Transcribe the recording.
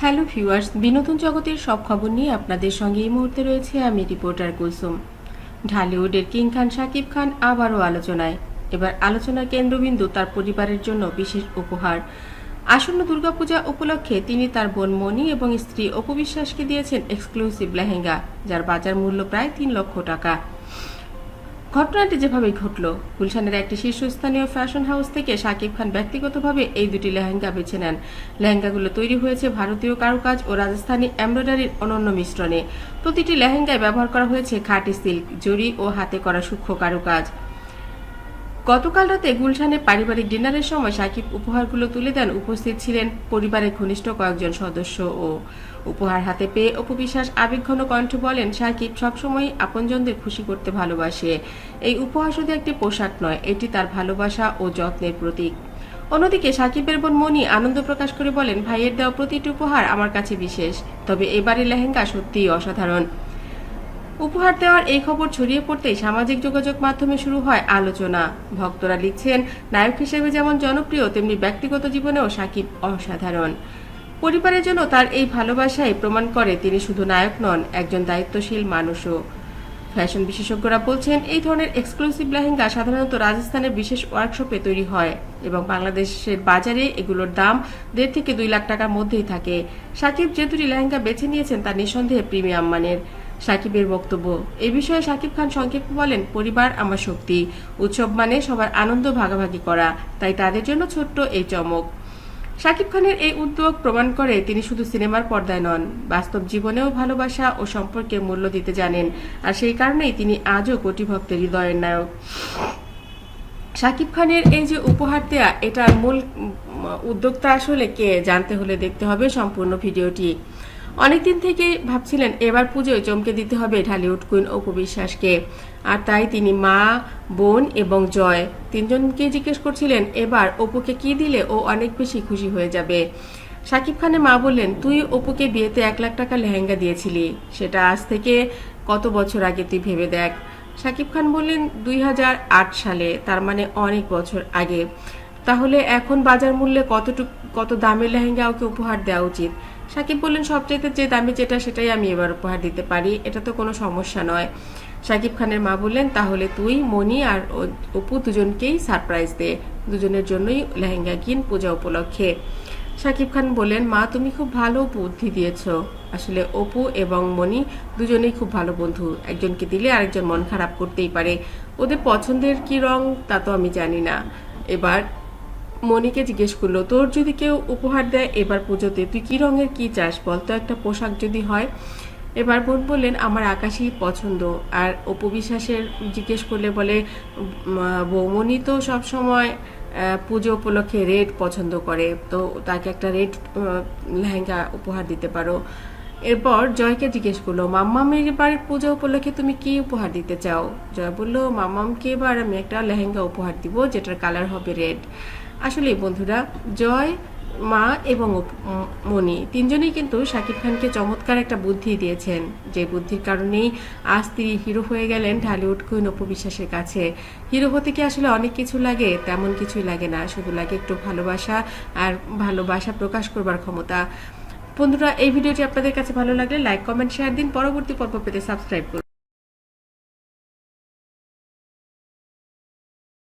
Hello viewers, বিনোদন জগতের সব খবর নিয়ে আপনাদের সঙ্গে এই মুহূর্তে রয়েছে আমি রিপোর্টার কুলসুম। ঢালিউডের কিং খান, শাকিব খান আবারও আলোচনায়। এবার আলোচনার কেন্দ্রবিন্দু তার পরিবারের জন্য বিশেষ উপহার। আসন্ন দুর্গাপূজা উপলক্ষে তিনি তার বোন মণি এবং স্ত্রী অপু বিশ্বাসকে দিয়েছেন এক্সক্লুসিভ লেহেঙ্গা, যার বাজার মূল্য প্রায় তিন লক্ষ টাকা। ঘটনাটি যেভাবে ঘটল, গুলশানের একটি শীর্ষস্থানীয় ফ্যাশন হাউস থেকে শাকিব খান ব্যক্তিগতভাবে এই দুটি লেহেঙ্গা বেছে নেন। লেহেঙ্গাগুলো তৈরি হয়েছে ভারতীয় কারুকাজ ও রাজস্থানী এমব্রয়ডারির অনন্য মিশ্রণে। প্রতিটি লেহেঙ্গায় ব্যবহার করা হয়েছে খাঁটি সিল্ক জরি ও হাতে করা সূক্ষ্ম কারুকাজ। গতকাল রাতে গুলশানে পারিবারিক ডিনারের সময় সাকিব উপহারগুলো তুলে দেন উপস্থিত ছিলেন পরিবারের ঘনিষ্ঠ কয়েকজন সদস্য ও উপহার হাতে পেয়ে অপবিশ্বাস আবেগঘন কণ্ঠ বলেন, সাকিব সবসময় আপনজনদের খুশি করতে ভালোবাসে। এই উপহার শুধু একটি পোশাক নয়, এটি তার ভালোবাসা ও যত্নের প্রতীক। অন্যদিকে সাকিবের বোন মনি আনন্দ প্রকাশ করে বলেন, ভাইয়ের দেওয়া প্রতিটি উপহার আমার কাছে বিশেষ, তবে এবারে লেহেঙ্গা সত্যিই অসাধারণ। উপহার দেওয়ার এই খবর ছড়িয়ে পড়তেই সামাজিক যোগাযোগ মাধ্যমে শুরু হয় আলোচনা। ভক্তরা লিখছেন, নায়ক হিসেবে যেমন জনপ্রিয়, তেমনি ব্যক্তিগত জীবনেও সাকিব অসাধারণ। পরিবারের জন্য তার এই ভালোবাসাই প্রমাণ করে তিনি শুধু নায়ক নন, একজন দায়িত্বশীল মানুষও। ফ্যাশন বিশেষজ্ঞরা বলছেন, এই ধরনের এক্সক্লুসিভ লেহেঙ্গা সাধারণত রাজস্থানের বিশেষ ওয়ার্কশপে তৈরি হয় এবং বাংলাদেশের বাজারে এগুলোর দাম দেড় থেকে দুই লাখ টাকার মধ্যেই থাকে। সাকিব যে দুটি লেহেঙ্গা বেছে নিয়েছেন তা নিঃসন্দেহে প্রিমিয়াম মানের। সাকিবের বক্তব্য। এ বিষয়ে সাকিব খান সংক্ষেপে বলেন, পরিবার আমার শক্তি। উৎসব মানে সবার আনন্দ ভাগাভাগি করা। তাই তাদের জন্য ছোট্ট এই চমক। শাকিব খানের এই উদ্যোগ প্রমাণ করে তিনি শুধু সিনেমার পর্দায় নন, বাস্তব জীবনেও ভালোবাসা ও সম্পর্কে মূল্য দিতে জানেন। আর সেই কারণেই তিনি আজও কোটি ভক্তের হৃদয়ের নায়ক। শাকিব খানের এই যে উপহার দেয়া, এটার মূল উদ্যোক্তা আসলে কে? জানতে হলে দেখতে হবে সম্পূর্ণ ভিডিওটি। অনেকদিন থেকে ভাবছিলেন এবার পুজোয় চমকে দিতে হবে ঢালিউড কুইন অপু বিশ্বাসকে। আর তাই তিনি মা, বোন এবং জয় তিনজনকে জিজ্ঞেস করছিলেন, এবার অপুকে কি দিলে ও অনেক বেশি খুশি হয়ে যাবে? শাকিব খানের মা বললেন, তুই অপুকে বিয়েতে এক লাখ টাকা লেহেঙ্গা দিয়েছিলি। সেটা আজ থেকে কত বছর আগে তুই ভেবে দেখ। শাকিব খান বললেন, দুই হাজার আট সালে, তার মানে অনেক বছর আগে। তাহলে এখন বাজার মূল্যে কতটুকু, কত দামের লেহেঙ্গা ওকে উপহার দেওয়া উচিত? সাকিব বললেন, সবচাইতে যে দামি যেটা, সেটাই আমি এবার উপহার দিতে পারি। এটা তো কোনো সমস্যা নয়। সাকিব খানের মা বললেন, তাহলে তুই মনি আর অপু দুজনকেই সারপ্রাইজ দে। দুজনের জন্যই লেহেঙ্গা কিন পূজা উপলক্ষে। সাকিব খান বললেন, মা, তুমি খুব ভালো বুদ্ধি দিয়েছ। আসলে অপু এবং মনি দুজনেই খুব ভালো বন্ধু। একজনকে দিলে আরেকজন মন খারাপ করতেই পারে। ওদের পছন্দের কি রং, তা তো আমি জানি না। এবার মনিকে জিজ্ঞেস করল, তোর যদি কেউ উপহার দেয় এবার পুজোতে, তুই কি রঙের কি চাস বলতো একটা পোশাক যদি হয়। এবার বোন বললেন, আমার আকাশই পছন্দ। আর অপবিশ্বাসের জিজ্ঞেস করলে বলে বৌমনি তো সব সময় পুজো উপলক্ষে রেড পছন্দ করে, তো তাকে একটা রেড লেহেঙ্গা উপহার দিতে পারো। এরপর জয়কে জিজ্ঞেস করল, মাম্মামের এবার পূজা উপলক্ষে তুমি কি উপহার দিতে চাও? জয় বলল, মাম্মামকে এবার আমি একটা লেহেঙ্গা উপহার দিব, যেটার কালার হবে রেড আসলে বন্ধুরা, জয়, মা এবং মনি তিনজনেই কিন্তু শাকিব খানকে চমৎকার একটা বুদ্ধি দিয়েছেন। যে বুদ্ধির কারণেই আজ তিনি হিরো হয়ে গেলেন ঢালিউড কুইন অপবিশ্বাসের কাছে। হিরো হতে কি আসলে অনেক কিছু লাগে? তেমন কিছুই লাগে না। শুধু লাগে একটু ভালোবাসা আর ভালোবাসা প্রকাশ করবার ক্ষমতা। বন্ধুরা, এই ভিডিওটি আপনাদের কাছে ভালো লাগলে লাইক কমেন্ট শেয়ার দিন। পরবর্তী পর্ব পেতে সাবস্ক্রাইব করুন।